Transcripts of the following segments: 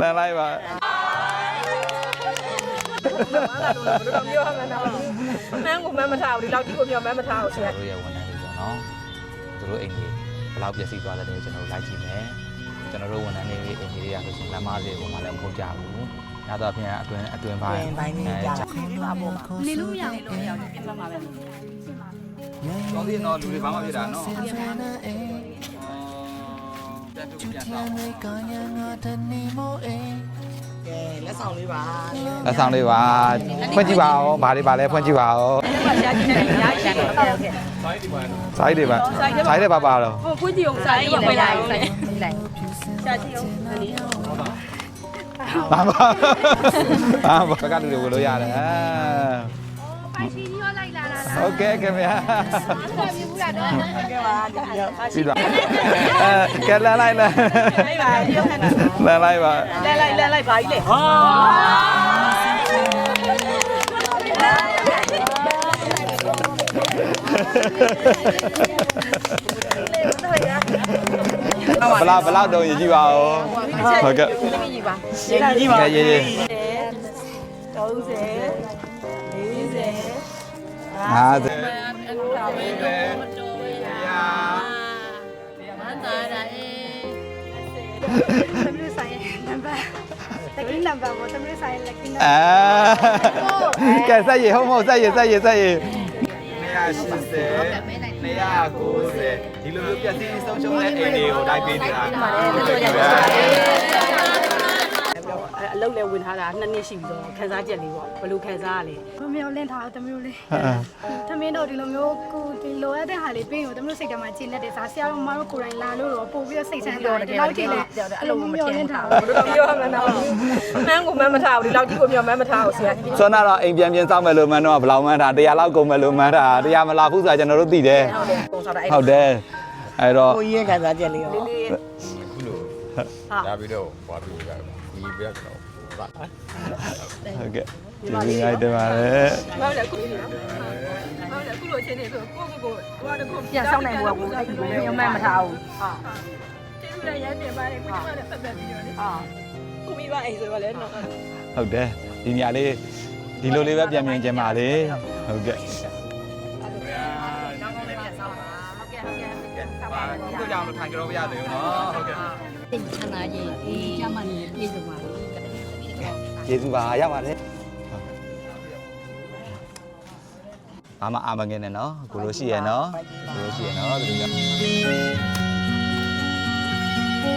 လမ်းလိုက်ပါတော့ပြောမှန်းတော့မန်းကိုမန်းမထားဘူးဒီလောက်ကြီးကိုပြောမန်းမထားဘူးဆရာတို့ရဲ့ဝန်ထမ်းတွေပေါ့နော်သူတို့အိမ်ကြီးဘယ်လောက်ပျက်စီးသွားတယ်လဲကျွန်တော်တို့လိုက်ကြည့်မယ်ကျွန်တော်တို့ဝန်ထမ်းတွေအိမ်ကြီးတွေကဆိုရှင်လမ်းမတွေပေါ်မှာလည်းမဟုတ်ကြဘူးညတော့အပြင်အတွင်းအတွင်းပိုင်းပိုင်းနေကြနေလို့မရဘူးလို့မရဘူးပြင်သွားမှာပဲတော့ဒီတော့လူတွေဘာမှဖြစ်တာနော်ပြ န်ပြန်ပြန်ဆောင်ကဲလက်ဆောင်လေးပါလက်ဆောင်လေးပါဖွင့်ကြည့်ပါဦးဘာတွေပါလဲဖွင့်ကြည့်ပါဦးဆရာကြီးနဲ့ရာရှိတယ်ဟုတ်ကဲ့ဟုတ်ကဲ့စာရေးတွေပါစာရေးတွေပါပါတော့ဟိုဖွင့်ကြည့်အောင်စာရေးဝင်လာအောင်ဆိုင်လိုက်ဆရာကြီးအောင်ဒီဘာပါဘာဘက်ကလူတွေဝင်လို့ရတယ်အာ ပိုင်ရှင်ကြီးရောလိုက်လာတာလားဟုတ်ကဲ့ခင်ဗျာဟုတ်ကဲ့မြင်ဘူးလားတော့ဟုတ်ကဲ့ပါပြီးသွားအဲကဲလဲလိုက်လဲလိုက်ပါရုပ်ခဏလဲလိုက်ပါလဲလိုက်လဲလိုက်ပါကြီးလေဟာဘလောက်ဘလောက်တုံးရကြည့်ပါဦးဟုတ်ကဲ့ရကြည့်ပါရကြည့်ပါ30 50 သမီးဆိုင်နံပါတ်တကင်းနံပါတ်ကိုသမီးဆိုင်လက်ကင်းနံပါတ် အာကဲဆက်ရဟုတ်မဟုတ်ဆက်ရဆက်ရဆက်ရ180 190ဒီလိုမျိုးပြည့်စုံဆုံးတဲ့အိမ်တွေကိုတိုက်ပေးနေတာဟုတ်ကဲ့ပါ လုပ်လည်းဝင်ထားတာနှစ်နှစ်ရှိပြီဆိုတော့ခန်းစားချက်လေးပေါ့ဘယ်လိုခန်းစားရလဲမမျိုးလင်းထားသမီးလေးသမီးတို့ဒီလိုမျိုးကိုဒီလိုအပ်တဲ့ဟာလေးပြီးရင်သမီးစိတ်ထဲမှာကျဉ်လက်တယ်စားဆရာတို့မတို့ကိုယ်တိုင်လာလို့တော့ပို့ပြီးစိတ်ဆန်းတယ်ဒီလောက်ကြည့်လေအဲ့လိုမျိုးလင်းထားတော့ပြောမှန်းတော့မန်းကိုမန်းမထားဘူးဒီလောက်ကြီးကိုပြောမန်းမထားဘူးဆရာကြီးဆွမ်းနာတော့အိမ်ပြန်ပြန်စောက်မယ်လို့မှန်းတော့ဘယ်လောက်မှန်းတာ100လောက်ကုန်မယ်လို့မှန်းတာ100မလာဘူးဆိုတာကျွန်တော်တို့သိတယ်ဟုတ်တယ်ပုံစားတာအဲ့ဟုတ်တယ်အဲ့တော့ကိုကြီးရဲ့ခံစားချက်လေးရောလေးလေးခုလိုရပြီးတော့ဟွာပြီးကြတယ်ဒီပြက်တော့ ပါ ဟုတ်ကဲ့ကျေးဇူးများတင်ပါတယ် ဟုတ်တယ်ခုလေးနော်ဟုတ်တယ်ခုလိုချင်းနေဆိုကိုကိုကိုဟိုတခုပြန်ဆောင်းနိုင်ဘူးကအဲ့ဒီကိုမန်းမထားဘူးဟာကျေးဇူးလည်းရဲတင်ပါတယ်ကိုကလည်းပတ်သက်ပြီးတော့လေဟာကိုမိဘအိမ်ဆိုတော့လည်းနော် ဟုတ်တယ်ဒီနေရာလေးဒီလိုလေးပဲပြန်ပြန်ကျင်ပါလေဟုတ်ကဲ့ ပါကိုကြောင်လို့ထိုင်ကြတော့မရသေးဘူးเนาะဟုတ်ကဲ့ စိတ်ချမ်းသာခြင်းဒီကျမ်းမာနေတဲ့ပြည်စုံပါ ကျေးဇူးပါရပါတယ်အမအမငယ်နဲ့နော်ကိုလိုရှိရနော်ကိုလိုရှိရနော်သူတို့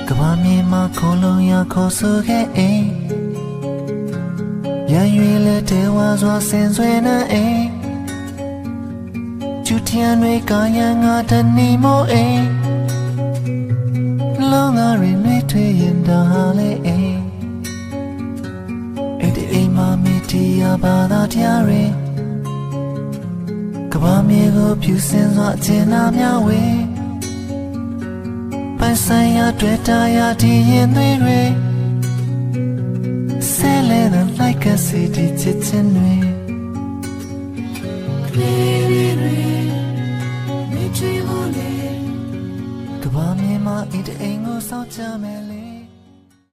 ကကဘာမြေမှာခေါ်လုံးရခေါ်ဆူခဲ့အိမ်ရန်ရွေလက်တဲဝါစွာဆင်ဆွဲနေအိမ်ချူထျံတွေကရန်ငါတနေမို့အိမ်လုံးငါရင်တွေထွေးရင်ဒါဟာလေအိမ် တ္တာဘာသာတရားတွေကဘာမြေကိုဖြူစင်စွာအကျဉ်းနာများဝေးပိုင်ဆိုင်ရာတွေ့တာရာဒီရင်သွေးတွေဆဲလဲတဲ့ like a city ချစ်ချင်တွေလေးလေးတွေမိချီမို့လေကဘာမြေမှာအစ်အိမ်ကိုစောင့်ကြမယ်လေ